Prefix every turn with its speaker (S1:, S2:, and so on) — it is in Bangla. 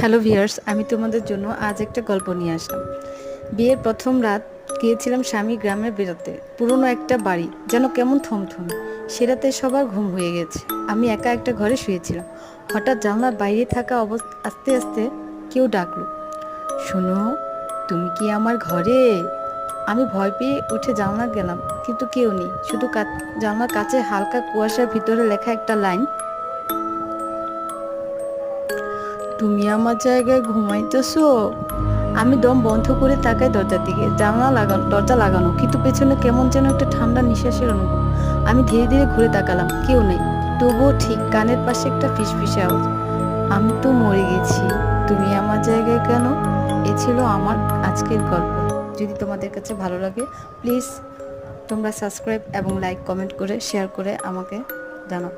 S1: হ্যালো ভিয়ার্স আমি তোমাদের জন্য আজ একটা গল্প নিয়ে আসলাম। বিয়ের প্রথম রাত গিয়েছিলাম স্বামী গ্রামে বেরোতে পুরনো একটা বাড়ি, যেন কেমন থমথম। সে রাতে সবার ঘুম হয়ে গেছে। আমি একা একটা ঘরে শুয়েছিলাম। হঠাৎ জানলার বাইরে থাকা অবস্থা আস্তে আস্তে কেউ ডাকলো। শোনো, তুমি কি আমার ঘরে? আমি ভয় পেয়ে উঠে জানলা গেলাম, কিন্তু কেউ নেই। শুধু জানলার কাছে হালকা কুয়াশার ভিতরে লেখা একটা লাইন তুমি আমার জায়গায় ঘুমাইতেছো? আমি দম বন্ধ করে তাকাই দরজার দিকে। জানলা লাগানো, দরজা লাগানো, কিন্তু পেছনে কেমন যেন একটা ঠান্ডা নিঃশ্বাসের অনুভব আমি ধীরে ধীরে ঘুরে তাকালাম, কেউ নেই। তবুও ঠিক কানের পাশে একটা ফিসফিসে আওয়াজ। আমি তো মরে গেছি। তুমি আমার জায়গায় কেন? এ ছিল আমার আজকের গল্প। যদি তোমাদের কাছে ভালো লাগে, প্লিজ তোমরা সাবস্ক্রাইব এবং লাইক, কমেন্ট করে, শেয়ার করে আমাকে জানাও।